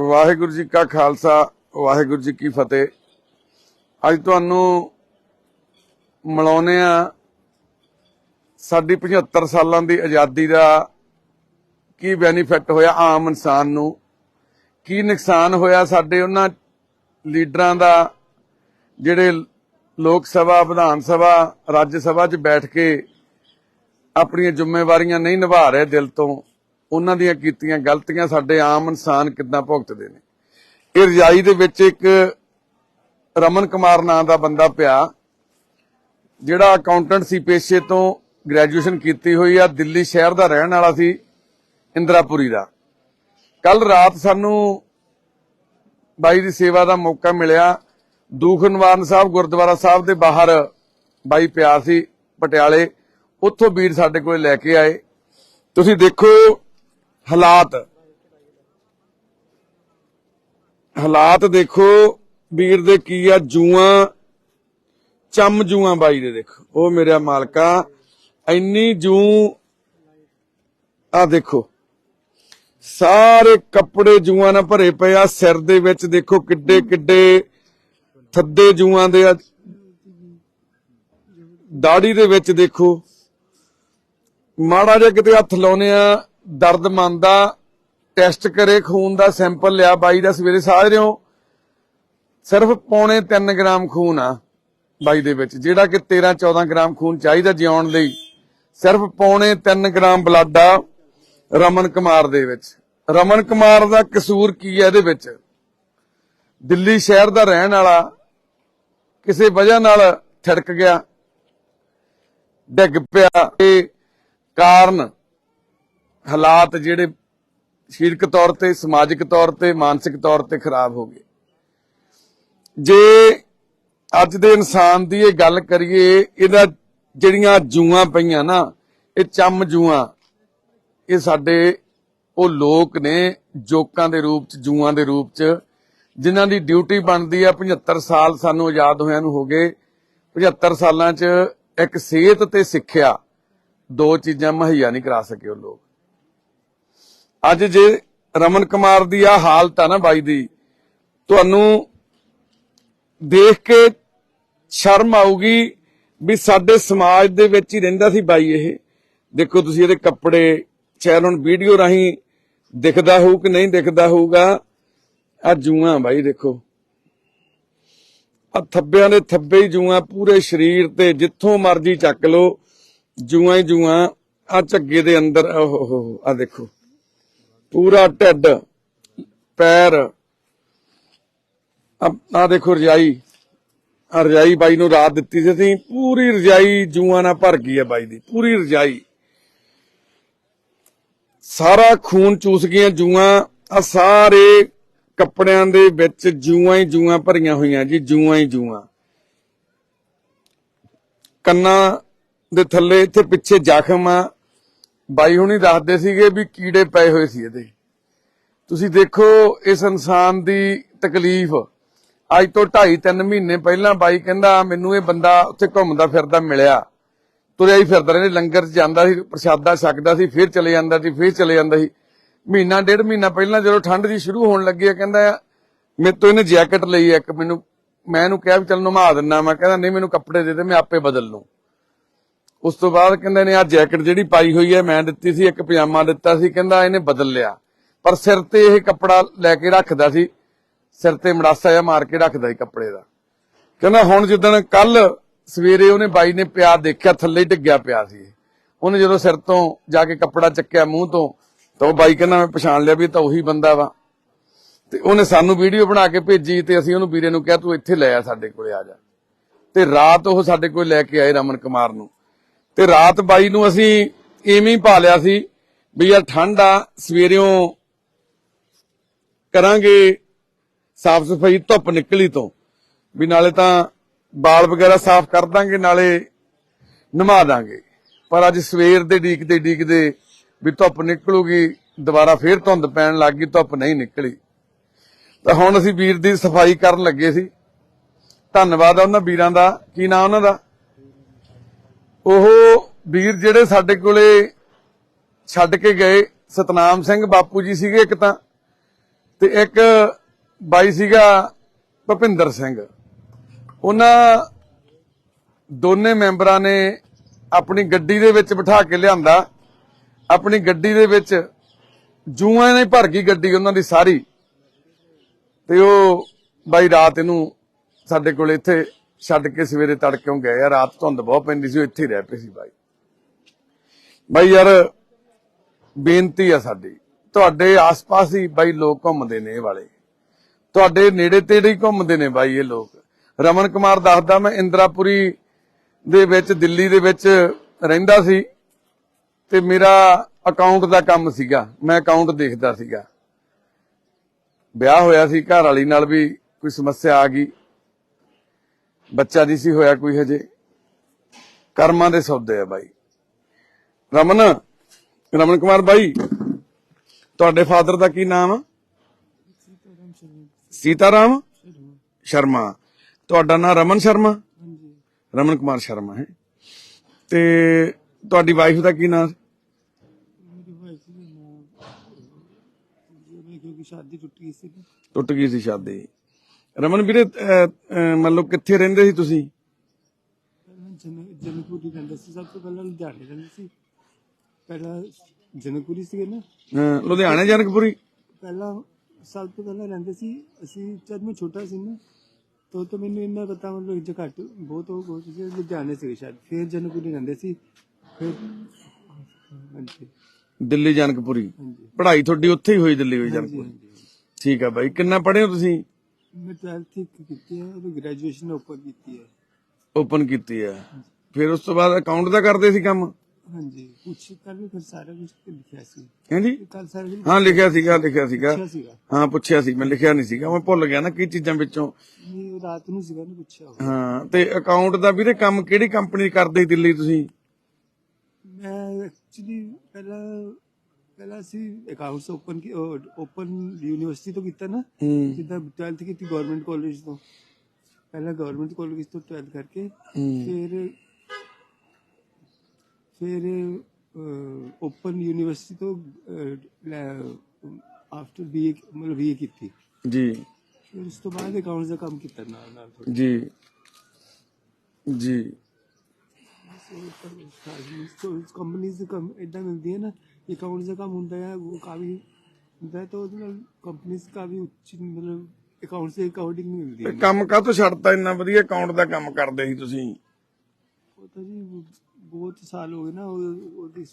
ਵਾਹਿਗੁਰੂ ਜੀ ਕਾ ਖਾਲਸਾ, ਵਾਹਿਗੁਰੂ ਜੀ ਕੀ ਫਤਿਹ। ਅੱਜ ਤੁਹਾਨੂੰ ਮਿਲਾਉਨੇ ਆ ਸਾਡੀ 75 ਸਾਲਾਂ ਦੀ ਆਜ਼ਾਦੀ ਦਾ ਕੀ ਬੈਨੀਫਿਟ ਹੋਇਆ ਆਮ ਇਨਸਾਨ ਨੂੰ, ਕੀ ਨੁਕਸਾਨ ਹੋਇਆ ਸਾਡੇ ਉਹਨਾਂ ਲੀਡਰਾਂ ਦਾ, ਜਿਹੜੇ ਲੋਕ ਸਭਾ, ਵਿਧਾਨ ਸਭਾ, ਰਾਜ ਸਭਾ 'ਚ ਬੈਠ ਕੇ ਆਪਣੀਆਂ ਜ਼ਿੰਮੇਵਾਰੀਆਂ ਨਹੀਂ ਨਿਭਾ ਰਹੇ ਦਿਲ ਤੋਂ। ਉਹਨਾਂ ਦੀਆਂ ਕੀਤੀਆਂ ਗਲਤੀਆਂ ਸਾਡੇ ਆਮ ਇਨਸਾਨ ਕਿੱਦਾਂ ਭੁਗਤਦੇ ਨੇ? ਇਹ ਰਜਾਈ ਦੇ ਵਿੱਚ ਇੱਕ ਰਮਨ ਕੁਮਾਰ ਨਾਂ ਦਾ ਬੰਦਾ ਪਿਆ, ਜਿਹੜਾ ਅਕਾਊਂਟੈਂਟ ਸੀ ਪੇਸ਼ੇ ਤੋਂ ਗ੍ਰੈਜੂਏਸ਼ਨ ਕੀਤੀ ਹੋਈ ਆ, ਦਿੱਲੀ ਸ਼ਹਿਰ ਦਾ ਰਹਿਣ ਵਾਲਾ ਸੀ, ਇੰਦਰਾਪੁਰੀ ਦਾ। ਕੱਲ ਰਾਤ ਸਾਨੂੰ ਬਾਈ ਦੀ ਸੇਵਾ ਦਾ ਮੌਕਾ ਮਿਲਿਆ। ਦੂਖ ਨਿਵਾਰਨ ਸਾਹਿਬ ਗੁਰਦੁਆਰਾ ਸਾਹਿਬ ਦੇ ਬਾਹਰ ਬਾਈ ਪਿਆ ਸੀ ਪਟਿਆਲੇ, ਉੱਥੋਂ ਵੀਰ ਸਾਡੇ ਕੋਲ ਲੈ ਕੇ ਆਏ। ਤੁਸੀਂ ਦੇਖੋ ਹਾਲਾਤ। ਹਾਲਾਤ ਦੇਖੋ, ਵੀਰ ਦੇ ਕੀ ਆ, ਜੂਆਂ, ਚੰਮ ਜੂਆਂ ਬਾਈ ਦੇ ਦੇਖੋ। ਉਹ ਮੇਰਾ ਮਾਲਕਾ, ਇੰਨੀ ਜੂ ਆ ਦੇਖੋ। ਸਾਰੇ ਕੱਪੜੇ ਜੂਆਂ ਨਾਲ ਭਰੇ ਪਏ ਆ, ਸਿਰ ਦੇ ਵਿੱਚ ਦੇਖੋ ਕਿੱਡੇ ਕਿੱਡੇ ਥੱਦੇ ਜੂਆਂ ਦੇ ਆ। ਦਾੜੀ ਦੇ ਵਿੱਚ ਦੇਖੋ। ਮਾੜਾ ਜਿਹਾ ਕਿਤੇ ਹੱਥ ਲਾਉਨੇ ਆ ਦਰਦ ਮੰਨਦਾ ਟੈਸਟ ਕਰੇ, ਖੂਨ ਦਾ ਸੈਂਪਲ ਲਿਆ, ਬਾਈ ਦਾ ਸਵੇਰੇ ਸਾਜਰਿਓ ਸਿਰਫ ਪੌਣੇ 3 ਗ੍ਰਾਮ ਖੂਨ ਆ ਬਾਈ ਦੇ ਵਿੱਚ, ਜਿਹੜਾ ਕਿ 13 14 ਗ੍ਰਾਮ ਖੂਨ ਚਾਹੀਦਾ ਜਿਉਣ ਲਈ। ਸਿਰਫ ਪੌਣੇ 3 ਗ੍ਰਾਮ ਬਲੱਡ ਆ ਰਮਨ ਕੁਮਾਰ ਦੇ ਵਿੱਚ। ਰਮਨ ਕੁਮਾਰ ਦਾ ਕਸੂਰ ਕੀ ਹੈ ਇਹਦੇ ਵਿੱਚ? ਦਿੱਲੀ ਸ਼ਹਿਰ ਦਾ ਰਹਿਣ ਵਾਲਾ, ਕਿਸੇ ਵਜ੍ਹਾ ਨਾਲ ਥੜਕ ਗਿਆ, ਡਿੱਗ ਪਿਆ। ਇਹ ਕਾਰਨ ਹਾਲਾਤ ਜਿਹੜੇ ਸਰੀਰਕ ਤੌਰ ਤੇ, ਸਮਾਜਿਕ ਤੌਰ ਤੇ, ਮਾਨਸਿਕ ਤੌਰ ਤੇ ਖਰਾਬ ਹੋ ਗਏ। ਜੇ ਅੱਜ ਦੇ ਇਨਸਾਨ ਦੀ ਇਹ ਗੱਲ ਕਰੀਏ, ਇਹਦਾ ਜਿਹੜੀਆਂ ਜੂਆਂ ਪਈਆਂ ਨਾ, ਇਹ ਚੰਮ ਜੂਆਂ, ਇਹ ਸਾਡੇ ਉਹ ਲੋਕ ਨੇ ਜੋਕਾਂ ਦੇ ਰੂਪ ਚ, ਜੂਆਂ ਦੇ ਰੂਪ ਚ, ਜਿਨ੍ਹਾਂ ਦੀ ਡਿਊਟੀ ਬਣਦੀ ਆ 75 ਸਾਲ ਸਾਨੂੰ ਆਜ਼ਾਦ ਹੋਇਆਂ ਨੂੰ ਹੋ ਗਏ। 75 ਸਾਲਾਂ ਚ ਇੱਕ ਸਿਹਤ ਤੇ ਸਿੱਖਿਆ ਦੋ ਚੀਜ਼ਾਂ ਮੁਹੱਈਆ ਨਹੀਂ ਕਰਾ ਸਕੇ ਉਹ ਲੋਕ। ਅੱਜ ਜੇ ਰਮਨ ਕੁਮਾਰ ਦੀ ਆ ਹਾਲਤ ਆ ਨਾ ਬਾਈ ਦੀ, ਤੁਹਾਨੂੰ ਦੇਖ ਕੇ ਸ਼ਰਮ ਆਊਗੀ ਵੀ ਸਾਡੇ ਸਮਾਜ ਦੇ ਵਿੱਚ ਹੀ ਰਹਿੰਦਾ ਸੀ ਬਾਈ ਇਹ। ਦੇਖੋ ਤੁਸੀਂ ਇਹਦੇ ਕੱਪੜੇ, ਸ਼ਾਇਦ ਹੁਣ ਵੀਡੀਓ ਰਾਹੀਂ ਦਿਖਦਾ ਹੋਊ ਕਿ ਨਹੀਂ ਦਿਖਦਾ ਹੋਊਗਾ ਆ ਜੂਆਂ ਬਾਈ ਦੇਖੋ। ਆ ਥੱਬਿਆਂ ਦੇ ਥੱਬੇ ਹੀ ਜੂਆਂ, ਪੂਰੇ ਸਰੀਰ ਤੇ ਜਿੱਥੋਂ ਮਰਜ਼ੀ ਚੱਕ ਲੋ ਜੂਆਂ ਹੀ ਜੂਆਂ ਆ ਝੱਗੇ ਦੇ ਅੰਦਰ ਓਹ ਆ ਦੇਖੋ। ਪੂਰਾ ਢਿੱਡ, ਪੈਰ ਆ ਦੇਖੋ ਰਜਾਈ ਆ ਰਜਾਈ ਬਾਈ ਨੂੰ ਰਾਤ ਦਿੱਤੀ ਸੀ ਅਸੀਂ, ਪੂਰੀ ਰਜਾਈ ਜੂਆਂ ਨਾਲ ਭਰ ਗਈ ਹੈ ਬਾਈ ਦੀ, ਪੂਰੀ ਰਜਾਈ। ਸਾਰਾ ਖੂਨ ਚੂਸ ਗਈਆਂ ਜੂਆਂ ਆ ਸਾਰੇ ਕੱਪੜਿਆਂ ਦੇ ਵਿੱਚ ਜੂਆਂ ਹੀ ਜੂਆਂ ਭਰੀਆਂ ਹੋਈਆਂ ਜੀ, ਜੂਆਂ ਹੀ ਜੂਆਂ। ਕੰਨਾਂ ਦੇ ਥੱਲੇ, ਇੱਥੇ ਪਿੱਛੇ ਜ਼ਖਮ ਆ ਬਾਈ ਹੁਣੀ ਦੱਸਦੇ ਸੀਗੇ ਵੀ ਕੀੜੇ ਪਏ ਹੋਏ ਸੀ ਇਹਦੇ। ਤੁਸੀਂ ਦੇਖੋ ਇਸ ਇਨਸਾਨ ਦੀ ਤਕਲੀਫ। ਅੱਜ ਤੋਂ 2.5 3 ਮਹੀਨੇ ਪਹਿਲਾਂ ਬਾਈ ਕਹਿੰਦਾ, ਮੈਨੂੰ ਇਹ ਬੰਦਾ ਉੱਥੇ ਘੁੰਮਦਾ ਫਿਰਦਾ ਮਿਲਿਆ। ਤੁਰਿਆ ਹੀ ਫਿਰਦਾ ਰਹਿੰਦਾ, ਲੰਗਰ 'ਚ ਜਾਂਦਾ ਸੀ, ਪ੍ਰਸ਼ਾਦਾ ਛਕਦਾ ਸੀ, ਫਿਰ ਚਲੇ ਜਾਂਦਾ ਸੀ, ਫਿਰ ਚਲੇ ਜਾਂਦਾ ਸੀ। ਮਹੀਨਾ, ਡੇਢ ਮਹੀਨਾ ਪਹਿਲਾਂ ਜਦੋਂ ਠੰਡ ਜੀ ਸ਼ੁਰੂ ਹੋਣ ਲੱਗੀ ਆ, ਕਹਿੰਦਾ, ਮੇਰੇ ਤੋਂ ਇਹਨੇ ਜੈਕਟ ਲਈ ਆ ਇੱਕ, ਮੈਨੂੰ, ਮੈਂ ਇਹਨੂੰ ਕਿਹਾ ਵੀ ਚੱਲ ਨਮਾ ਦਿੰਨਾ ਮੈਂ ਕਹਿੰਦਾ, ਨਹੀਂ, ਮੈਨੂੰ ਕੱਪੜੇ ਦੇ ਦੇ, ਮੈਂ ਆਪੇ ਬਦਲ ਲੂੰ। ਉਸ ਤੋਂ ਬਾਅਦ ਕਹਿੰਦੇ ਨੇ ਆ ਜੈਕਟ ਜਿਹੜੀ ਪਾਈ ਹੋਈ ਹੈ, ਮੈਂ ਦਿੱਤੀ ਸੀ, ਇੱਕ ਪਜਾਮਾ ਦਿੱਤਾ ਸੀ। ਕਹਿੰਦਾ, ਇਹਨੇ ਬਦਲ ਲਿਆ। ਪਰ ਸਿਰ ਤੇ ਇਹ ਕੱਪੜਾ ਲੈ ਕੇ ਰੱਖਦਾ ਸੀ। ਸਿਰ ਤੇ ਮੜਾਸਾ ਜਿਹਾ ਮਾਰ ਕੇ ਰੱਖਦਾ ਸੀ ਕੱਪੜੇ ਦਾ। ਕਹਿੰਦਾ, ਹੁਣ ਜਿੱਦਣ ਕੱਲ ਸਵੇਰੇ ਉਹਨੇ ਬਾਈ ਨੇ ਪਿਆ ਦੇਖਿਆ, ਥੱਲੇ ਹੀ ਡਿੱਗਿਆ ਪਿਆ ਸੀ ਇਹ। ਉਹਨੇ ਜਦੋਂ ਸਿਰ ਤੋਂ ਜਾ ਕੇ ਕੱਪੜਾ ਚੱਕਿਆ ਮੂੰਹ ਤੋਂ, ਤਾਂ ਉਹ ਬਾਈ ਕਹਿੰਦਾ, ਮੈਂ ਪਛਾਣ ਲਿਆ ਵੀ ਇਹ ਤਾਂ ਉਹੀ ਬੰਦਾ ਵਾ। ਤੇ ਉਹਨੇ ਸਾਨੂੰ ਵੀਡੀਓ ਬਣਾ ਕੇ ਭੇਜੀ ਤੇ ਅਸੀਂ ਉਹਨੂੰ ਵੀਰੇ ਨੂੰ ਕਿਹਾ, ਤੂੰ ਇੱਥੇ ਲੈ ਆ, ਸਾਡੇ ਕੋਲੇ ਆ ਜਾ। ਤੇ ਰਾਤ ਉਹ ਸਾਡੇ ਕੋਲ ਲੈ ਕੇ ਆਏ ਰਮਨ ਕੁਮਾਰ ਨੂੰ। ਤੇ ਰਾਤ ਬਾਈ ਨੂੰ ਅਸੀਂ ਇਵੇਂ ਹੀ ਪਾ ਲਿਆ ਸੀ ਵੀ ਯਾਰ ਠੰਡ ਆ ਸਵੇਰਿਓਂ ਕਰਾਂਗੇ ਸਾਫ਼ ਸਫ਼ਾਈ, ਧੁੱਪ ਨਿਕਲੀ ਤੋਂ। ਵੀ ਨਾਲੇ ਤਾਂ ਬਾਲ ਵਗੈਰਾ ਸਾਫ਼ ਕਰ ਦਾਂਗੇ, ਨਾਲੇ ਨਮਾ ਦਾਂਗੇ। ਪਰ ਅੱਜ ਸਵੇਰ ਦੇ ਡੀਕਦੇ ਡੀਕਦੇ ਵੀ ਧੁੱਪ ਨਿਕਲੂਗੀ, ਦੁਬਾਰਾ ਫੇਰ ਧੁੰਦ ਪੈਣ ਲੱਗ ਗਈ, ਧੁੱਪ ਨਹੀਂ ਨਿਕਲੀ। ਤਾਂ ਹੁਣ ਅਸੀਂ ਵੀਰ ਦੀ ਸਫ਼ਾਈ ਕਰਨ ਲੱਗੇ ਸੀ। ਧੰਨਵਾਦ ਆ ਉਹਨਾਂ ਵੀਰਾਂ ਦਾ। ਕੀ ਨਾਮ ਉਹਨਾਂ ਦਾ? ਉਹ ਵੀਰ ਜਿਹੜੇ ਸਾਡੇ ਕੋਲੇ ਛੱਡ ਕੇ ਗਏ, ਸਤਨਾਮ ਸਿੰਘ ਬਾਪੂ ਜੀ ਸੀਗੇ ਇੱਕ ਤਾਂ, ਤੇ ਇੱਕ ਬਾਈ ਸੀਗਾ ਭੁਪਿੰਦਰ ਸਿੰਘ। ਉਹਨਾਂ ਦੋਨੇ ਮੈਂਬਰਾਂ ਨੇ ਆਪਣੀ ਗੱਡੀ ਦੇ ਵਿੱਚ ਬਿਠਾ ਕੇ ਲਿਆਂਦਾ। ਆਪਣੀ ਗੱਡੀ ਦੇ ਵਿੱਚ ਜੂਆਂ ਨੇ ਭਰ ਗਈ ਗੱਡੀ ਉਹਨਾਂ ਦੀ ਸਾਰੀ। ਤੇ ਉਹ ਬਾਈ ਰਾਤ ਇਹਨੂੰ ਸਾਡੇ ਕੋਲ ਇੱਥੇ ਛੱਡ ਕੇ ਸਵੇਰੇ ਤੜਕਿਓਂ ਗਏ ਆ, ਰਾਤ ਧੁੰਦ ਬਹੁਤ ਪੈਂਦੀ ਸੀ ਇੱਥੇ ਹੀ ਰਹਿ ਪਏ ਸੀ ਬਾਈ। ਬਾਈ ਯਾਰ, ਬੇਨਤੀ ਆ ਸਾਡੀ, ਤੁਹਾਡੇ ਆਸ-ਪਾਸ ਹੀ ਬਾਈ ਲੋਕ ਘੁੰਮਦੇ ਨੇ ਇਹ ਵਾਲੇ। ਤੁਹਾਡੇ ਨੇੜੇ ਤੇੜੇ ਹੀ ਘੁੰਮਦੇ ਨੇ ਬਾਈ ਇਹ ਲੋਕ। ਰਮਨ ਕੁਮਾਰ ਦੱਸਦਾ, ਮੈਂ ਇੰਦਰਾਪੁਰੀ ਦੇ ਵਿੱਚ, ਦਿੱਲੀ ਦੇ ਵਿੱਚ ਰਹਿੰਦਾ ਸੀ, ਤੇ ਮੇਰਾ ਅਕਾਊਂਟ ਦਾ ਕੰਮ ਸੀਗਾ, ਮੈਂ ਅਕਾਊਂਟ ਦੇਖਦਾ ਸੀਗਾ। ਵਿਆਹ ਹੋਇਆ ਸੀ, ਘਰ ਵਾਲੀ ਨਾਲ ਵੀ ਕੋਈ ਸਮੱਸਿਆ ਆ ਗਈ। ਬੱਚਾ ਨਹੀਂ ਸੀ ਹੋਇਆ ਕੋਈ ਹਜੇ। ਕਰਮਾਂ ਦੇ ਸੌਦੇ ਆ ਬਾਈ। ਰਮਨ ਰਮਨ ਕੁਮਾਰ ਬਾਈ ਤੁਹਾਡੇ ਫਾਦਰ ਦਾ ਕੀ ਨਾਮ? ਆ ਸੀਤਾਰਾਮ ਸ਼ਰਮਾ। ਤੁਹਾਡਾ ਨਾਮ ਰਮਨ ਸ਼ਰਮਾ? ਰਮਨ ਕੁਮਾਰ ਸ਼ਰਮਾ ਹੈ। ਤੇ ਤੁਹਾਡੀ ਵਾਈਫ ਦਾ ਕੀ ਨਾਮ ਟੁੱਟ ਗਈ ਸੀ ਸ਼ਾਦੀ। ਰਮਨ ਵੀਰੇ ਮੰਨ ਲਓ ਕਿੱਥੇ ਰਹਿੰਦੇ ਸੀ ਤੁਸੀਂ? ਜਨਕਪੁਰੀ ਰਹਿੰਦੇ ਸੀ ਸਭ ਤੋਂ ਪਹਿਲਾਂ ਲੁਧਿਆਣੇ ਰਹਿੰਦੇ ਸੀ। ਪਹਿਲਾਂ ਜਨਕਪੁਰੀ ਸੀਗੇ ਨਾ। ਅਹ, ਲੁਧਿਆਣੇ ਜਨਕਪੁਰੀ? ਪਹਿਲਾਂ ਸਭ ਤੋਂ ਪਹਿਲਾਂ ਰਹਿੰਦੇ ਸੀ। ਅਸੀਂ ਜਦ ਮੈਂ ਛੋਟਾ ਸੀ ਨਾ ਤੋ ਤਾਂ ਮੈਨੂੰ ਇੰਨਾ ਪਤਾ ਮਤਲਬ ਜੇ ਘੱਟ ਬਹੁਤ ਹੋ ਬਹੁਤ ਸੀ ਲੁਧਿਆਣੇ ਸੀ ਸ਼ਾਇਦ। ਫਿਰ ਜਨਕਪੁਰੀ ਰਹਿੰਦੇ ਸੀ ਫਿਰ ਹਾਂਜੀ। ਦਿੱਲੀ ਜਨਕਪੁਰੀ। ਪੜ੍ਹਾਈ ਤੁਹਾਡੀ ਉੱਥੇ ਹੀ ਹੋਈ ਦਿੱਲੀ ਹੋਈ ਜਨਕਪੁਰੀ। ਠੀਕ ਆ ਬਾਈ ਕਿੰਨਾ ਪੜ੍ਹੇ ਹੋ ਤੁਸੀਂ? ਮੈਂ 12th ਕੀਤੀ ਹੈ ਉਹ ਗ੍ਰੈਜੂਏਸ਼ਨ ਉੱਪਰ ਕੀਤੀ ਹੈ। ਓਪਨ ਕੀਤੀ ਫਿਰ ਉਸ ਤੋਂ ਬਾਅਦ ਅਕਾਊਂਟ ਦਾ ਕਰਦੇ ਸੀ ਕੰਮ? ਹਾਂਜੀ ਕੁਛ ਕੱਲ ਵੀ ਫਿਰ ਸਾਰਾ ਕੁਝ ਲਿਖਿਆ ਸੀ। ਹਾਂਜੀ? ਕੱਲ ਸਾਰਾ ਕੁਝ ਹਾਂ ਲਿਖਿਆ ਸੀਗਾ ਲਿਖਿਆ ਹਾਂ ਪੁੱਛਿਆ ਸੀ ਮੈਂ ਲਿਖਿਆ ਨਹੀਂ ਸੀਗਾ। ਮੈਂ ਭੁੱਲ ਗਿਆ ਨਾ ਕੀ ਚੀਜ਼ਾਂ ਵਿੱਚੋਂ। ਨਹੀਂ ਰਾਤ ਨੂੰ ਸੀਗਾ ਨਾ ਪੁੱਛਿਆ। ਹਾਂ ਤੇ ਅਕਾਊਂਟ ਦਾ ਵੀਰੇ ਕੰਮ ਕਿਹੜੀ ਕੰਪਨੀ ਕਰਦੇ ਦਿੱਲੀ ਤੁਸੀਂ? ਮੈਂ ਐਕਚੁਅਲੀ ਪਹਿਲਾਂ ਪਹਿਲਾਂ ਸੀ ਅਕਾਊਂਟਸ ਓਪਨ ਕੀ ਓਪਨ ਯੂਨੀਵਰਸਿਟੀ ਤੋਂ ਕੀਤਾ ਨਾ ਹੂੰ ਜਿੱਦਾਂ 12th ਕੀਤੀ ਗਵਰਨਮੈਂਟ ਕਾਲਜ ਤੋਂ ਪਹਿਲਾਂ ਗਵਰਨਮੈਂਟ ਕਾਲਜ ਤੋਂ 12th ਕਰਕੇ ਹੂੰ। ਫਿਰ ਫਿਰ ਓਪਨ ਯੂਨੀਵਰਸਿਟੀ ਤੋਂ ਆਫਟਰ ਬੀਏ ਮਤਲਬ ਬੀਏ ਕੀਤੀ ਜੀ ਫਿਰ ਉਸ ਤੋਂ ਬਾਅਦ ਅਕਾਊਂਟਸ ਦਾ ਕੰਮ ਕੀਤਾ ਨਾਲ ਨਾਲ ਥੋੜ੍ਹਾ। ਜੀ ਜੀ ਕੰਪਨੀਆਂ ਦੇ ਕੰਮ ਇਦਾਂ ਮਿਲਦੀ ਅਕਾਊਂਟਸ ਦਾ ਕੰਮ ਹੁੰਦਾ ਹੈ ਉਹ ਕਾਫੀ ਹੁੰਦਾ ਹੈ ਤਾਂ ਉਹਦੇ ਨਾਲ ਕੰਪਨੀਆਂ ਕਾਫੀ ਉੱਚੀ ਮਤਲਬ ਅਕਾਊਂਟਸ ਦੇ ਅਕਾਊਂਟਿੰਗ ਨਹੀਂ ਮਿਲਦੀ ਹੈ ਕੰਮ ਕਾਹ ਤੋਂ ਛੱਡਤਾ? ਇੰਨਾ ਵਧੀਆ ਅਕਾਊਂਟ ਦਾ ਕੰਮ ਕਰਦੇ ਸੀ ਤੁਸੀਂ। ਉਹ ਤਾਂ ਜੀ ਬਹੁਤ ਸਾਲ ਹੋ ਗਏ ਨਾ ਉਹ- ਉਹਦੀ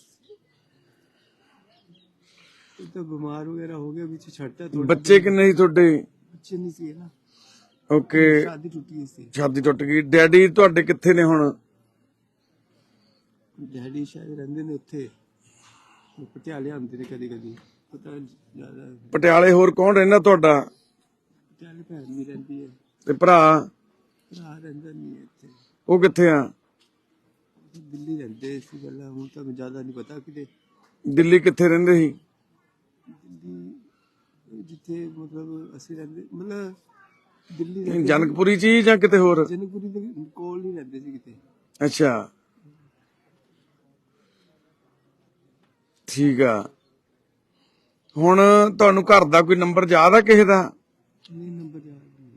ਉਹ ਤਾਂ ਬਿਮਾਰ ਵਗੈਰਾ ਹੋ ਗਿਆ ਵਿੱਚ ਛੱਡਤਾ ਥੋੜਾ ਬੱਚੇ ਕਿੰਨੇ ਸੀ ਤੁਹਾਡੇ? ਬੱਚੇ ਨਹੀਂ ਸੀ ਨਾ। ਓਕੇ। ਸ਼ਾਦੀ ਟੁੱਟ ਗਈ ਸੀ। ਛਾਤੀ ਟੁੱਟ ਗਈ। ਡੈਡੀ ਤੁਹਾਡੇ ਕਿੱਥੇ ਨੇ ਹੁਣ? ਡੈਡੀ ਸ਼ਾਇਦ ਰਹਿੰਦੇ ਨੇ ਉੱਥੇ। ਪਟਿਆਲੇ ਆਉਂਦੇ ਨੇ ਕਦੀ ਕਦੀ। ਪਤਾ ਜ਼ਿਆਦਾ ਪਟਿਆਲੇ ਹੋਰ ਕੌਣ ਰਹਿੰਦਾ ਤੁਹਾਡਾ? ਪਟਿਆਲੇ ਭੈਣ ਵੀ ਰਹਿੰਦੀ ਹੈ। ਤੇ ਭਰਾ? ਭਰਾ ਰਹਿੰਦਾ ਨਹੀਂ ਹੈ ਇੱਥੇ। ਉਹ ਕਿੱਥੇ ਆ? ਦਿੱਲੀ ਰਹਿੰਦੇ ਸੀ ਪਹਿਲਾਂ ਹੁਣ ਤਾਂ ਜ਼ਿਆਦਾ ਨਹੀਂ ਪਤਾ ਕਿਤੇ। ਦਿੱਲੀ ਕਿੱਥੇ ਰਹਿੰਦੇ ਸੀ? ਦਿੱਲੀ ਜਿੱਥੇ ਮਤਲਬ ਅਸੀਂ ਰਹਿੰਦੇ ਮਤਲਬ ਦਿੱਲੀ ਰਹਿੰਦੇ ਜਨਕਪੁਰੀ ਚ ਹੀ ਜਾਂ ਕਿਤੇ ਹੋਰ? ਜਨਕਪੁਰੀ ਦੇ ਕੋਲ ਨਹੀਂ ਰਹਿੰਦੇ ਸੀ ਕਿਤੇ। ਅੱਛਾ। ਠੀਕ ਆ। ਹੁਣ ਤੁਹਾਨੂੰ ਘਰ ਦਾ ਕੋਈ ਨੰਬਰ ਯਾਦ ਆ ਕਿਸੇ ਦਾ? ਨਹੀਂ ਨੰਬਰ ਯਾਦ ਨਹੀਂ।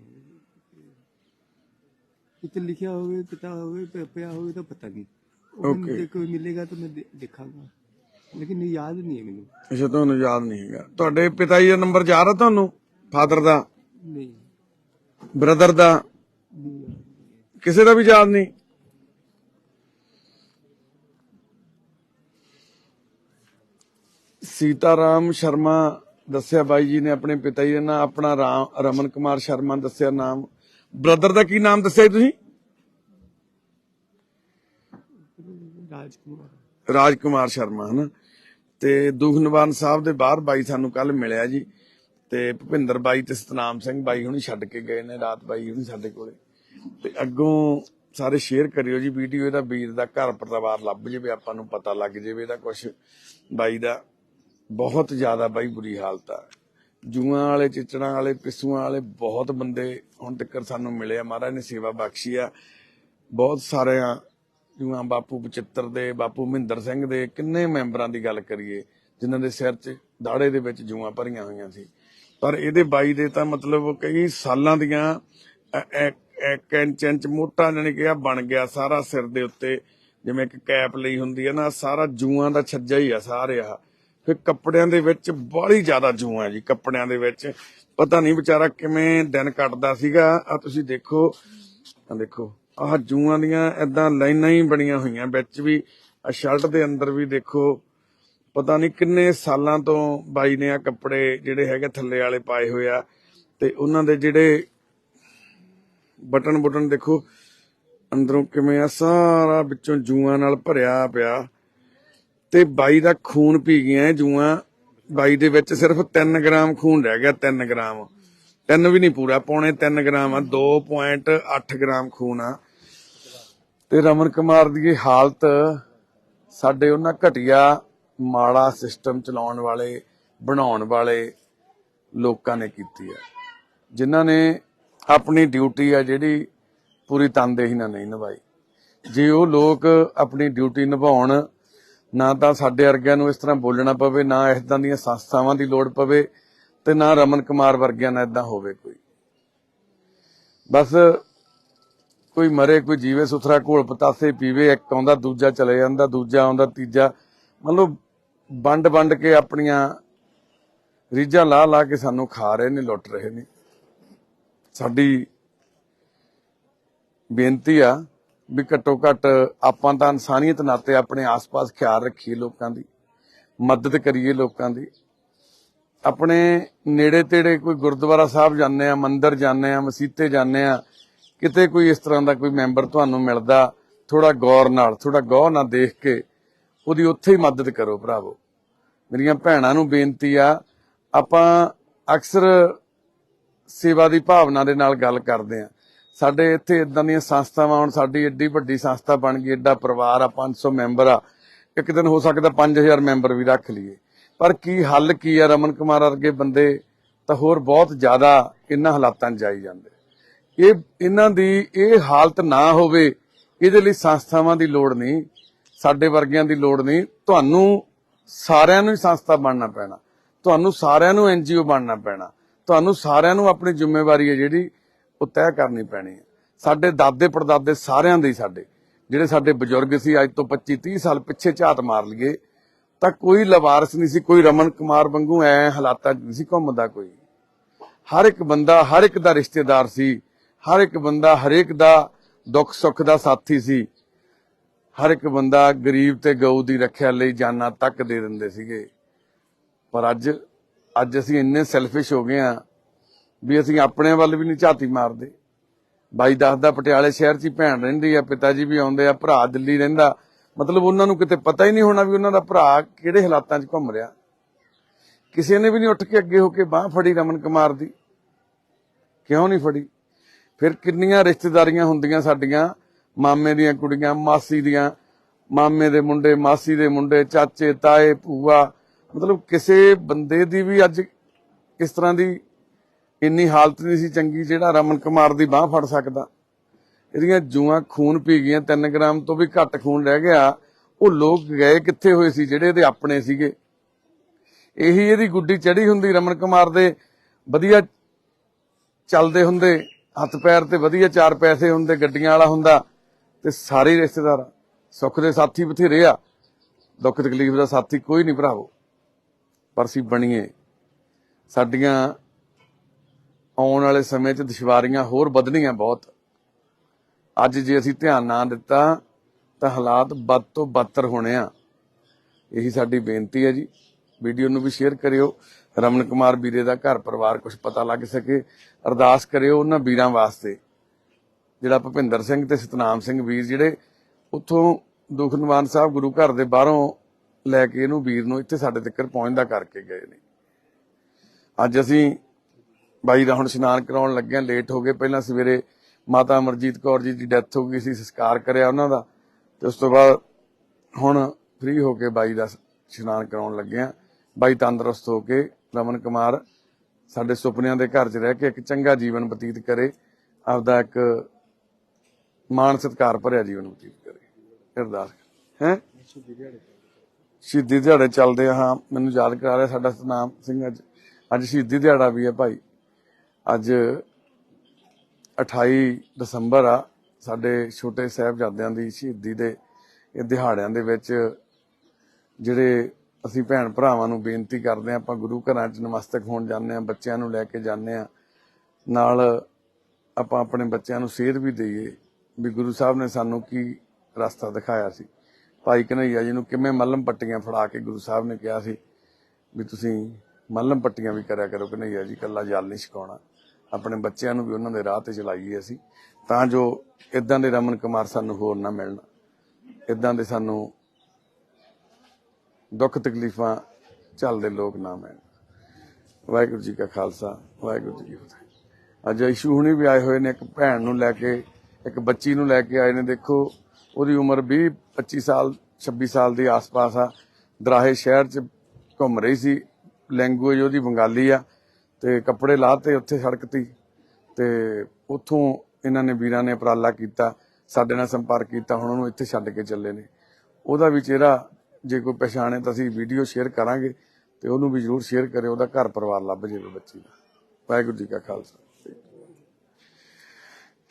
ਕਿਤੇ ਲਿਖਿਆ ਹੋਵੇ ਪਤਾ ਹੋਵੇ ਪਿਆ ਹੋਵੇ ਤਾਂ ਪਤਾ ਨਹੀਂ Okay. ਜੇ ਕੋਈ ਮਿਲੇਗਾ ਤਾਂ ਮੈਂ ਦੇਖਾਂਗਾ। ਲੇਕਿਨ ਇਹ ਯਾਦ ਨਹੀਂ ਹੈ ਮੈਨੂੰ। ਅੱਛਾ ਤੁਹਾਨੂੰ ਯਾਦ ਨਹੀਂ ਹੈਗਾ। ਤੁਹਾਡੇ ਪਿਤਾ ਜੀ ਦਾ ਨੰਬਰ ਯਾਦ ਆ ਤੁਹਾਨੂੰ? ਫਾਦਰ ਦਾ? ਨਹੀਂ। ਬ੍ਰਦਰ ਦਾ? ਨਹੀਂ ਕਿਸੇ ਦਾ ਵੀ ਯਾਦ ਨਹੀਂ? ਸੀਤਾਰਾਮ ਸ਼ਰਮਾ ਦੱਸਿਆ ਬਾਈ ਜੀ ਨੇ ਆਪਣੇ ਪਿਤਾ ਜੀ ਦਾ ਨਾਮ ਆਪਣਾ ਰਾਮ ਰਮਨ ਕੁਮਾਰ ਸ਼ਰਮਾ ਦੱਸਿਆ ਨਾਮ। ਬ੍ਰਦਰ ਦਾ ਕੀ ਨਾਮ ਦੱਸਿਆ ਤੁਸੀਂ? ਰਾਜਕੁਮਾਰ। ਰਾਜ ਕੁਮਾਰ ਸ਼ਰਮਾ ਹਨਾ? ਤੇ ਦੁਖ ਨਿਵਾਰਨ ਸਾਹਿਬ ਦੇ ਬਾਹਰ ਬਾਈ ਸਾਨੂੰ ਕੱਲ ਮਿਲਿਆ ਜੀ। ਤੇ ਭੁਪਿੰਦਰ ਬਾਈ ਤੇ ਸਤਨਾਮ ਸਿੰਘ ਬਾਈ ਹੁਣੀ ਛੱਡ ਕੇ ਗਏ ਨੇ ਰਾਤ ਬਾਈ ਹੁਣੀ ਸਾਡੇ ਕੋਲੇ। ਤੇ ਅੱਗੋਂ ਸਾਰੇ ਸ਼ੇਅਰ ਕਰਿਓ ਜੀ ਵੀਡੀਓ ਇਹਦਾ ਵੀਰ ਦਾ ਘਰ ਪਰਿਵਾਰ ਲੱਭ ਜਾਵੇ ਆਪਾਂ ਨੂੰ ਪਤਾ ਲੱਗ ਜਾਵੇ ਇਹਦਾ ਕੁਝ ਬਾਈ ਦਾ। ਬਹੁਤ ਜ਼ਿਆਦਾ ਬਾਈ ਬੁਰੀ ਹਾਲਤ ਆ। ਜੂਆਂ ਵਾਲੇ ਚਿਚੜਾਂ ਵਾਲੇ, ਪਿਸੂਆਂ ਵਾਲੇ ਬਹੁਤ ਬੰਦੇ ਹੁਣ ਤੱਕ ਸਾਨੂੰ ਮਿਲੇ ਆ। ਮਹਾਰਾਜ ਨੇ ਸੇਵਾ ਬਖਸ਼ੀ ਆ। ਬਹੁਤ ਸਾਰਿਆਂ ਜਿਵੇਂ ਬਾਪੂ ਬਚਿੱਤਰ ਦੇ, ਬਾਪੂ ਮਹਿੰਦਰ ਸਿੰਘ ਦੇ, ਕਿੰਨੇ ਮੈਂਬਰਾਂ ਦੀ ਗੱਲ ਕਰੀਏ, ਜਿਨ੍ਹਾਂ ਦੇ ਸਿਰ 'ਚ ਦਾੜੇ ਦੇ ਵਿੱਚ ਜੂਆਂ ਭਰੀਆਂ ਹੋਈਆਂ ਸੀ। ਪਰ ਇਹਦੇ ਬਾਈ ਦੇ ਤਾਂ ਮਤਲਬ ਕਈ ਸਾਲਾਂ ਦੀਆਂ ਇੱਕ- ਇੰਚ ਇੰਚ ਮੋਟਾ ਜਾਣੀ ਕਿ ਆ ਬਣ ਗਿਆ ਸਾਰਾ ਸਿਰ ਦੇ ਉੱਤੇ। ਜਿਵੇਂ ਇੱਕ ਕੈਪ ਲਈ ਹੁੰਦੀ ਹੈ ਨਾ, ਸਾਰਾ ਜੂਆਂ ਦਾ ਛੱਜਾ ਹੀ ਆ, ਸਾਰੇ ਆ ਫਿਰ ਕੱਪੜਿਆਂ ਦੇ ਵਿੱਚ ਬੜੀ ਜ਼ਿਆਦਾ ਜੂਆਂ ਜੀ, ਕੱਪੜਿਆਂ ਦੇ ਵਿੱਚ। ਪਤਾ ਨਹੀਂ ਵਿਚਾਰਾ ਕਿਵੇਂ ਦਿਨ ਕੱਟਦਾ ਸੀਗਾ। ਆ ਤੁਸੀਂ ਦੇਖੋ ਆ ਦੇਖੋ, ਆਹ ਜੂਆਂ ਦੀਆਂ ਐਦਾਂ ਲਾਈਨਾਂ ਹੀ ਬਣੀਆਂ ਹੋਈਆਂ, ਵਿੱਚ ਵੀ ਆ ਸ਼ਰਟ ਦੇ ਅੰਦਰ ਵੀ ਦੇਖੋ। ਪਤਾ ਨਹੀਂ ਕਿੰਨੇ ਸਾਲਾਂ ਤੋਂ ਬਾਈ ਨੇ ਆ ਕੱਪੜੇ ਜਿਹੜੇ ਹੈਗੇ ਥੱਲੇ ਵਾਲੇ ਪਾਏ ਹੋਏ ਆ, ਤੇ ਉਹਨਾਂ ਦੇ ਜਿਹੜੇ ਬਟਨ ਬਟਨ ਦੇਖੋ, ਅੰਦਰੋਂ ਕਿਵੇਂ ਆ, ਸਾਰਾ ਵਿੱਚੋਂ ਜੂਆਂ ਨਾਲ ਭਰਿਆ ਪਿਆ। ਤੇ ਬਾਈ ਦਾ ਖੂਨ ਪੀ ਗਿਆ ਜੂਆਂ। ਬਾਈ ਦੇ ਵਿੱਚ ਸਿਰਫ 3 ਗ੍ਰਾਮ ਖੂਨ ਰਹਿ ਗਿਆ 3 ਗ੍ਰਾਮ। ਤਿੰਨ ਵੀ ਨਹੀਂ ਪੂਰਾ, ਪੌਣੇ 3 ਗ੍ਰਾਮ ਆ 2.8 ਗ੍ਰਾਮ ਖੂਨ ਆ। ਤੇ ਰਮਨ ਕੁਮਾਰ ਦੀ ਹਾਲਤ, ਸਾਡੇ ਉਹਨਾਂ ਘਟੀਆ ਮਾੜਾ ਸਿਸਟਮ ਚਲਾਉਣ ਵਾਲੇ, ਬਣਾਉਣ ਵਾਲੇ ਲੋਕਾਂ ਨੇ ਕੀਤੀ ਹੈ ਜਿਨ੍ਹਾਂ ਨੇ ਆਪਣੀ ਡਿਊਟੀ ਆ ਜਿਹੜੀ ਪੂਰੀ ਤਨਦੇਹੀ ਨਾਲ ਨਹੀਂ ਨਿਭਾਈ। ਜੇ ਉਹ ਲੋਕ ਆਪਣੀ ਡਿਊਟੀ ਨਿਭਾਉਣ ਨਾ ਤਾਂ ਸਾਡੇ ਵਰਗਿਆਂ ਨੂੰ ਇਸ ਤਰ੍ਹਾਂ ਬੋਲਣਾ ਪਵੇ, ਨਾ ਇਦਾਂ ਦੀਆਂ ਸੰਸਥਾਵਾਂ ਦੀ ਲੋੜ ਪਵੇ ਤੇ ਨਾ ਰਮਨ ਕੁਮਾਰ ਵਰਗਿਆਂ ਨਾਲ ਇਦਾਂ ਹੋਵੇ ਕੋਈ। ਬਸ ਕੋਈ ਮਰੇ, ਕੋਈ ਜੀਵੇ ਸੁਥਰਾ, ਘੋਲ ਪਤਾਸੇ ਪੀਵੇ, ਇੱਕ ਆਉਂਦਾ, ਦੂਜਾ ਚਲੇ ਜਾਂਦਾ, ਦੂਜਾ ਆਉਂਦਾ, ਤੀਜਾ। ਮਤਲਬ ਵੰਡ ਵੰਡ ਕੇ ਆਪਣੀਆਂ ਰੀਝਾਂ ਲਾ ਲਾ ਕੇ ਸਾਨੂੰ ਖਾ ਰਹੇ ਨੇ, ਲੁੱਟ ਰਹੇ ਨੇ। ਸਾਡੀ ਬੇਨਤੀ ਆ ਵੀ ਘੱਟੋ ਘੱਟ ਆਪਾਂ ਤਾਂ ਇਨਸਾਨੀਅਤ ਨਾਤੇ ਆਪਣੇ ਆਸ-ਪਾਸ ਖਿਆਲ ਰੱਖੀਏ ਲੋਕਾਂ ਦੀ, ਮਦਦ ਕਰੀਏ ਲੋਕਾਂ ਦੀ। ਆਪਣੇ ਨੇੜੇ ਤੇੜੇ ਕੋਈ ਗੁਰਦੁਆਰਾ ਸਾਹਿਬ ਜਾਂਦੇ ਆ ਮੰਦਿਰ ਜਾਂਦੇ ਆ ਮਸੀਤੇ ਜਾਂਦੇ ਆ ਕਿਤੇ ਕੋਈ ਇਸ ਤਰ੍ਹਾਂ ਦਾ ਕੋਈ ਮੈਂਬਰ ਤੁਹਾਨੂੰ ਮਿਲਦਾ ਥੋੜਾ ਗੌਰ ਨਾਲ ਥੋੜਾ ਗੌਰ ਨਾਲ ਦੇਖ ਕੇ ਉਹਦੀ ਉੱਥੇ ਹੀ ਮਦਦ ਕਰੋ ਭਰਾਵੋ। ਮੇਰੀਆਂ ਭੈਣਾਂ ਨੂੰ ਬੇਨਤੀ ਆ, ਆਪਾਂ ਅਕਸਰ ਸੇਵਾ ਦੀ ਭਾਵਨਾ ਦੇ ਨਾਲ ਗੱਲ ਕਰਦੇ ਆ ਸਾਡੇ ਇੱਥੇ ਇਦਾਂ ਦੀਆਂ ਸੰਸਥਾਵਾਂ ਹੁਣ, ਸਾਡੀ ਏਡੀ ਵੱਡੀ ਸੰਸਥਾ ਬਣ ਗਈ, ਏਡਾ ਪਰਿਵਾਰ ਆ 500 ਮੈਂਬਰ ਆ। ਇੱਕ ਦਿਨ ਹੋ ਸਕਦਾ 5000 ਮੈਂਬਰ ਵੀ ਰੱਖ ਲਈਏ। ਪਰ ਕੀ ਹੱਲ ਕੀ ਆ ਰਮਨ ਕੁਮਾਰ ਵਰਗੇ ਬੰਦੇ, ਤਾਂ ਹੋਰ ਬਹੁਤ ਜ਼ਿਆਦਾ ਇਹਨਾਂ ਹਾਲਾਤਾਂ 'ਚ ਜਾਈ ਜਾਂਦੇ। ਇਹ, ਇਹਨਾਂ ਦੀ ਇਹ ਹਾਲਤ ਨਾ ਹੋਵੇ, ਇਹਦੇ ਲਈ ਸੰਸਥਾਵਾਂ ਦੀ ਲੋੜ ਨਹੀਂ, ਸਾਡੇ ਵਰਗਿਆਂ ਦੀ ਲੋੜ ਨਹੀਂ। ਤੁਹਾਨੂੰ ਸਾਰਿਆਂ ਨੂੰ ਹੀ ਸੰਸਥਾ ਬਣਨਾ ਪੈਣਾ। ਤੁਹਾਨੂੰ ਸਾਰਿਆਂ ਨੂੰ ਐਨਜੀਓ ਬਣਨਾ ਪੈਣਾ। ਤੁਹਾਨੂੰ ਸਾਰਿਆਂ ਨੂੰ ਆਪਣੀ ਜ਼ਿੰਮੇਵਾਰੀ ਹੈ ਜਿਹੜੀ ਉਹ ਤੈਅ ਕਰਨੀ ਪੈਣੀ ਹੈ। ਸਾਡੇ ਦਾਦੇ ਪੜਦਾਦੇ ਸਾਰਿਆਂ ਦੇ ਸਾਡੇ। ਜਿਹੜੇ ਸਾਡੇ ਬਜ਼ੁਰਗ ਸੀ, ਅੱਜ ਤੋਂ 25 30 ਸਾਲ ਪਿੱਛੇ ਝਾਤ ਮਾਰ ਲਈਏ, ਤਾਂ ਕੋਈ ਲਵਾਰਸ ਨਹੀਂ ਸੀ, ਕੋਈ ਰਮਨ ਕੁਮਾਰ ਵਾਂਗੂ ਐ ਹਾਲਾਤਾਂ 'ਚ ਨਹੀਂ ਸੀ ਘੁੰਮਦਾ ਕੋਈ। ਹਰ ਇੱਕ ਬੰਦਾ, ਹਰ ਇੱਕ ਦਾ ਰਿਸ਼ਤੇਦਾਰ ਸੀ, ਹਰ ਇੱਕ ਬੰਦਾ, ਹਰੇਕ ਦਾ ਦੁੱਖ ਸੁੱਖ ਦਾ ਸਾਥੀ ਸੀ। ਹਰ ਇੱਕ ਬੰਦਾ ਗਰੀਬ ਤੇ ਗਊ ਦੀ ਰੱਖਿਆ ਲਈ ਜਾਨਾਂ ਤੱਕ ਦੇ ਦਿੰਦੇ ਸੀਗੇ। ਪਰ ਅੱਜ ਅੱਜ ਅਸੀਂ ਇੰਨੇ ਸੈਲਫਿਸ਼ ਹੋ ਗਏ ਆ ਵੀ ਅਸੀਂ ਆਪਣੇ ਵੱਲ ਵੀ ਨਹੀਂ ਝਾਤੀ ਮਾਰਦੇ। ਬਾਈ ਦੱਸਦਾ ਪਟਿਆਲੇ ਸ਼ਹਿਰ 'ਚ ਭੈਣ ਰਹਿੰਦੀ ਆ, ਪਿਤਾ ਜੀ ਵੀ ਆਉਂਦੇ ਆ, ਭਰਾ ਦਿੱਲੀ ਰਹਿੰਦਾ। ਮਤਲਬ ਉਹਨਾਂ ਨੂੰ ਕਿਤੇ ਪਤਾ ਹੀ ਨਹੀਂ ਹੋਣਾ ਵੀ ਉਹਨਾਂ ਦਾ ਭਰਾ ਕਿਹੜੇ ਹਾਲਾਤਾਂ 'ਚ ਘੁੰਮ ਰਿਹਾ। ਕਿਸੇ ਨੇ ਵੀ ਨਹੀਂ ਉੱਠ ਕੇ ਅੱਗੇ ਹੋ ਕੇ ਬਾਹ ਫੜੀ ਰਮਨ ਕੁਮਾਰ ਦੀ। ਕਿਉਂ ਨਹੀਂ ਫੜੀ? ਫਿਰ ਕਿੰਨੀਆਂ ਰਿਸ਼ਤੇਦਾਰੀਆਂ ਹੁੰਦੀਆਂ ਸਾਡੀਆਂ, ਮਾਮੇ ਦੀਆਂ ਕੁੜੀਆਂ, ਮਾਸੀ ਦੀਆਂ। ਮਾਮੇ ਦੇ ਮੁੰਡੇ, ਮਾਸੀ ਦੇ ਮੁੰਡੇ, ਚਾਚੇ, ਤਾਏ, ਭੂਆ। ਮਤਲਬ ਕਿਸੇ ਬੰਦੇ ਦੀ ਵੀ ਅੱਜ ਇਸ ਤਰ੍ਹਾਂ ਦੀ ਇੰਨੀ ਹਾਲਤ ਨਹੀਂ ਸੀ ਚੰਗੀ ਜਿਹੜਾ ਰਮਨ ਕੁਮਾਰ ਦੀ ਬਾਹ ਫੜ ਸਕਦਾ। ਇਹਦੀਆਂ ਜੂਆਂ ਖੂਨ ਪੀ ਗਈਆਂ 3 ਗ੍ਰਾਮ ਤੋਂ ਵੀ ਘੱਟ ਖੂਨ ਰਹਿ ਗਿਆ। ਉਹ ਲੋਕ ਗਏ ਕਿੱਥੇ ਹੋਏ ਸੀ, ਜਿਹੜੇ ਇਹਦੇ ਆਪਣੇ ਸੀਗੇ। ਇਹੀ ਇਹਦੀ ਗੁੱਡੀ ਚੜੀ ਹੁੰਦੀ ਰਮਨ ਕੁਮਾਰ ਦੇ, ਵਧੀਆ ਚੱਲਦੇ ਹੁੰਦੇ, ਹੱਥ ਪੈਰ ਤੇ ਵਧੀਆ ਚਾਰ ਪੈਸੇ ਹੁੰਦੇ, ਗੱਡੀਆਂ ਵਾਲਾ ਹੁੰਦਾ ਤੇ ਸਾਰੇ ਰਿਸ਼ਤੇਦਾਰ। ਸੁੱਖ ਦੇ ਸਾਥੀ ਬਥੇਰੇ ਆ। ਦੁੱਖ ਤਕਲੀਫ ਦਾ ਸਾਥੀ ਕੋਈ ਨਹੀਂ ਭਰਾਵੋ। ਪਰ ਅਸੀਂ ਬਣੀਏ। ਸਾਡੀਆਂ ਆਉਣ ਵਾਲੇ ਸਮੇਂ 'ਚ ਦੁਸ਼ਵਾਰੀਆਂ ਹੋਰ ਵਧਣੀਆਂ ਬਹੁਤ। ਅੱਜ ਜੇ ਅਸੀਂ ਧਿਆਨ ਨਾ ਦਿੱਤਾ, ਤਾਂ ਹਾਲਾਤ ਵੱਧ ਤੋਂ ਬਦਤਰ ਹੋਣੇ ਆ। ਇਹੀ ਸਾਡੀ ਬੇਨਤੀ ਹੈ ਜੀ। ਵੀਡੀਓ ਨੂੰ ਵੀ ਸ਼ੇਅਰ ਕਰਿਓ। ਰਮਨ ਕੁਮਾਰ ਵੀਰੇ ਦਾ ਘਰ ਪਰਿਵਾਰ ਕੁਝ ਪਤਾ ਲੱਗ ਸਕੇ। ਅਰਦਾਸ ਕਰਿਓ ਉਹਨਾਂ ਵੀਰਾਂ ਵਾਸਤੇ। ਜਿਹੜਾ ਭੁਪਿੰਦਰ ਸਿੰਘ ਤੇ ਸਤਨਾਮ ਸਿੰਘ ਵੀਰ ਜਿਹੜੇ ਉੱਥੋਂ ਦੁਖਨਵਾਨ ਸਾਹਿਬ ਗੁਰੂ ਘਰ ਦੇ ਬਾਹਰੋਂ ਲੈ ਕੇ ਇਹਨੂੰ ਵੀਰ ਨੂੰ ਇੱਥੇ ਸਾਡੇ ਤੱਕ ਪਹੁੰਚਦਾ ਕਰਕੇ ਗਏ ਨੇ। ਅੱਜ ਅਸੀਂ ਬਾਈ ਦਾ ਹੁਣ ਇਸ਼ਨਾਨ ਕਰਾਉਣ ਲੱਗਿਆ ਲੇਟ ਹੋ ਗਏ। ਪਹਿਲਾਂ ਸਵੇਰੇ ਮਾਤਾ ਅਮਰਜੀਤ ਕੌਰ ਜੀ ਦੀ ਡੈਥ ਹੋ ਗਈ ਸੀ, ਸੰਸਕਾਰ ਕਰਿਆ ਉਹਨਾਂ ਦਾ। ਤੇ ਉਸ ਤੋਂ ਬਾਅਦ ਹੁਣ ਫ੍ਰੀ ਹੋ ਕੇ ਬਾਈ ਦਾ ਇਸ਼ਨਾਨ ਕਰਾਉਣ ਲੱਗਿਆ ਬਾਈ ਤੰਦਰੁਸਤ ਹੋ ਕੇ ਰਮਨ ਕੁਮਾਰ ਸਾਡੇ ਸੁਪਨਿਆਂ ਦੇ ਘਰ 'ਚ ਰਹਿ ਕੇ ਇੱਕ ਚੰਗਾ ਜੀਵਨ ਬਤੀਤ ਕਰੇ। ਆਪਦਾ ਇੱਕ ਮਾਣ ਸਤਿਕਾਰ ਭਰਿਆ ਜੀਵਨ ਬਤੀਤ ਕਰੇ। ਅਰਦਾਸ ਹੈ? ਸ਼ਹੀਦੀ ਦਿਹਾੜੇ ਚੱਲਦੇ ਆ। ਹਾਂ, ਮੈਨੂੰ ਯਾਦ ਕਰਾ ਰਿਹਾ ਸਾਡਾ ਸਤਨਾਮ ਸਿੰਘ ਅੱਜ। ਅੱਜ ਸ਼ਹੀਦੀ ਦਿਹਾੜਾ ਵੀ ਹੈ ਭਾਈ। ਅੱਜ 28 ਦਸੰਬਰ ਆ, ਸਾਡੇ ਛੋਟੇ ਸਾਹਿਬਜ਼ਾਦਿਆਂ ਦੀ ਸ਼ਹੀਦੀ ਦੇ ਇਹ ਦਿਹਾੜਿਆਂ ਦੇ ਵਿੱਚ ਜਿਹੜੇ ਅਸੀਂ ਭੈਣ ਭਰਾਵਾਂ ਨੂੰ ਬੇਨਤੀ ਕਰਦੇ ਹਾਂ, ਆਪਾਂ ਗੁਰੂ ਘਰਾਂ 'ਚ ਨਮਸਤਕ ਹੋਣ ਜਾਂਦੇ ਹਾਂ, ਬੱਚਿਆਂ ਨੂੰ ਲੈ ਕੇ ਜਾਂਦੇ ਹਾਂ। ਨਾਲ ਆਪਾਂ ਆਪਣੇ ਬੱਚਿਆਂ ਨੂੰ ਸੇਧ ਵੀ ਦਈਏ ਵੀ ਗੁਰੂ ਸਾਹਿਬ ਨੇ ਸਾਨੂੰ ਕੀ ਰਸਤਾ ਦਿਖਾਇਆ ਸੀ। ਭਾਈ ਕਨਈਆ ਜੀ ਨੂੰ ਕਿਵੇਂ ਮੱਲਮ ਪੱਟੀਆਂ ਫੜਾ ਕੇ ਗੁਰੂ ਸਾਹਿਬ ਨੇ ਕਿਹਾ ਸੀ ਵੀ ਤੁਸੀਂ ਮੱਲਮ ਪੱਟੀਆਂ ਵੀ ਕਰਿਆ ਕਰੋ ਕਨਈਆ ਜੀ ਕੱਲਾ ਜਲ ਨਹੀਂ ਛਕਾਉਣਾ। ਆਪਣੇ ਬੱਚਿਆਂ ਨੂੰ ਵੀ ਉਹਨਾਂ ਦੇ ਰਾਹ ਤੇ ਚਲਾਈਏ ਅਸੀਂ। ਤਾਂ ਜੋ ਇਦਾਂ ਦੇ ਰਮਨ ਕੁਮਾਰ ਸਾਨੂੰ ਹੋਰ ਨਾ ਮਿਲਣ। ਇਦਾਂ ਦੇ ਸਾਨੂੰ ਦੁੱਖ ਤਕਲੀਫਾਂ ਚੱਲਦੇ ਲੋਕ ਨਾ ਮਿਲਣ। ਵਾਹਿਗੁਰੂ ਜੀ ਕਾ ਖਾਲਸਾ, ਵਾਹਿਗੁਰੂ ਜੀ ਕੀ ਫਤਿਹ। ਅੱਜ ਇਸ਼ੂ ਹੁਣੀ ਵੀ ਆਏ ਹੋਏ ਨੇ, ਇੱਕ ਭੈਣ ਨੂੰ ਲੈ ਕੇ, ਇੱਕ ਬੱਚੀ ਨੂੰ ਲੈ ਕੇ ਆਏ ਨੇ। ਦੇਖੋ, ਉਹਦੀ ਉਮਰ 20 25 ਸਾਲ 26 ਸਾਲ ਦੇ ਆਸ-ਪਾਸ ਆ। ਦਰਾਹੇ ਸ਼ਹਿਰ 'ਚ ਘੁੰਮ ਰਹੀ ਸੀ। ਲੈਂਗੁਏਜ ਉਹਦੀ ਬੰਗਾਲੀ ਆ ਤੇ ਕੱਪੜੇ ਲਾਤੇ ਉੱਥੇ ਸੜਕ ਤੇ ਹੀ। ਤੇ ਉੱਥੋਂ ਇਹਨਾਂ ਨੇ ਵੀਰਾਂ ਨੇ ਉਪਰਾਲਾ ਕੀਤਾ ਸਾਡੇ ਨਾਲ ਸੰਪਰਕ ਕੀਤਾ ਹੁਣ ਉਹਨੂੰ ਇੱਥੇ ਛੱਡ ਕੇ ਚੱਲੇ ਨੇ। ਉਹਦਾ ਵੀ ਚਿਹਰਾ ਜੇ ਕੋਈ ਪਛਾਣੇ ਤਾਂ ਅਸੀਂ ਵੀਡੀਓ ਸ਼ੇਅਰ ਕਰਾਂਗੇ ਤੇ ਉਹਨੂੰ ਵੀ ਜਰੂਰ ਸ਼ੇਅਰ ਕਰਿਓ ਉਹਦਾ ਘਰ ਪਰਿਵਾਰ ਲੱਭ ਜਾਵੇ ਬੱਚੀ ਦਾ। ਵਾਹਿਗੁਰੂ ਜੀ ਕਾ ਖਾਲਸਾ।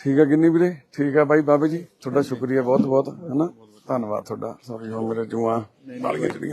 ਠੀਕ ਆ ਗਿੰਨੀ ਵੀਰੇ? ਠੀਕ ਆ ਬਾਈ ਬਾਬੇ ਜੀ ਤੁਹਾਡਾ ਸ਼ੁਕਰੀਆ ਬਹੁਤ ਬਹੁਤ ਹਨਾ? ਧੰਨਵਾਦ ਤੁਹਾਡਾ। ਸੌਰੀ ਹੋ ਮੇਰੇ ਜੂਆਂ ਜਿਹੜੀਆਂ